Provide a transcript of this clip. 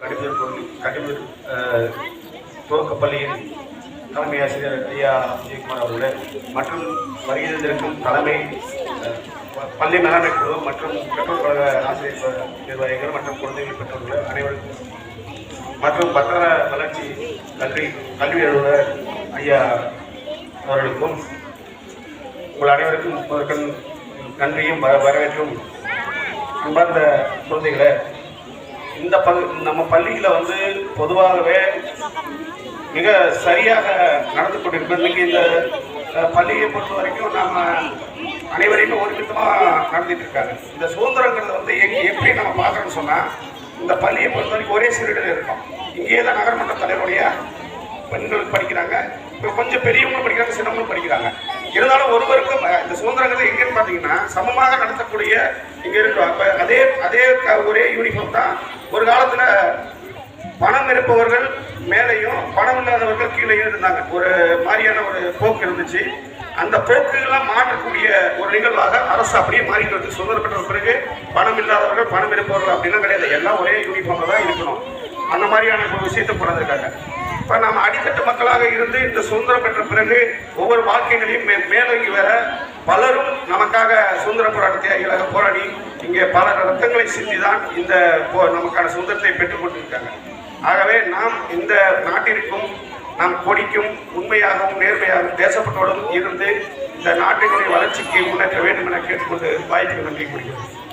கடிதர் பள்ளி கடிதர் துவக்கப்பள்ளியின் தலைமை ஆசிரியர் ஐயா விஜயகுமார் அவர்களே மற்றும் வருகிறதற்கும் தலைமை பள்ளி மேலாண்மை குழு மற்றும் பெற்றோர் கழக ஆசிரியர் நிர்வாகிகள் மற்றும் குழந்தைகள் பெற்றோர்கள் அனைவருக்கும் மற்றும் பத்திர வளர்ச்சி கல்வி கல்வி அலுவலர் ஐயா அவர்களுக்கும் உங்கள் அனைவருக்கும் நன்றியும் வர வரவேற்றும் அன்பார்ந்த குழந்தைகளை இந்த நம்ம பள்ளியில் வந்து பொதுவாகவே மிக சரியாக நடந்து கொண்டிருக்கோம் இன்னைக்கு இந்த பள்ளியை பொறுத்த வரைக்கும் நம்ம அனைவரையுமே ஒருமித்தமாக நடந்துட்டு இருக்காங்க. இந்த சுதந்திரங்கிறது வந்து எங்க- எப்படி நம்ம பார்க்கணும்னு சொன்னால் இந்த பள்ளியை பொறுத்த வரைக்கும் ஒரே சீரிடர் இருக்கும். இங்கேயே தான் நகர்மன்ற தலைவருடைய பெண்கள் படிக்கிறாங்க. இப்போ கொஞ்சம் பெரியவங்களும் படிக்கிறாங்க சின்னவங்களும் படிக்கிறாங்க. இருந்தாலும் ஒருவருக்கு இந்த சுதந்திரங்கிறது எங்கேன்னு பார்த்தீங்கன்னா சமமாக நடத்தக்கூடிய இங்கே இருக்கிறோம் அப்போ அதே அதே ஒரே யூனிஃபார்ம் தான் ஒரு காலத்தில் பணம் இருப்பவர்கள் மேலையும் பணம் இல்லாதவர்கள் கீழேயும் இருந்தாங்க. ஒரு மாதிரியான ஒரு போக்கு இருந்துச்சு. அந்த போக்குகள்லாம் மாற்றக்கூடிய ஒரு நிகழ்வாக அரசு அப்படியே மாறிட்டு வருது சுதந்திரம் பெற்ற பிறகு பணம் இல்லாதவர்கள் பணம் இருப்பவர்கள் அப்படிலாம் கிடையாது. எல்லாம் ஒரே யூனிஃபார்மில் தான் இருக்கணும். அந்த மாதிரியான ஒரு விஷயத்தை கொண்டாந்துருக்காங்க இப்போ நாம் அடித்தட்டு மக்களாக இருந்து இந்த சுதந்திரம் பெற்ற பிறகு ஒவ்வொரு வாழ்க்கைகளையும் மே மேலோங்கி வர பலரும் நமக்காக சுதந்திர போராட்ட தியாகிகளாக போராடி இங்கே பல ரத்தங்களை சிந்தி தான் இந்த போ- நமக்கான சுதந்திரத்தை பெற்றுக் கொண்டிருக்காங்க. ஆகவே நாம் இந்த நாட்டிற்கும் நாம் கொடிக்கும் உண்மையாகவும் நேர்மையாகவும் தேசப்பட்டோடும் இருந்து இந்த நாட்டினுடைய வளர்ச்சிக்கு முன்னேற்ற வேண்டும் என கேட்டுக்கொண்டு வாய்ப்புக்கு நன்றி கூறுகிறேன்.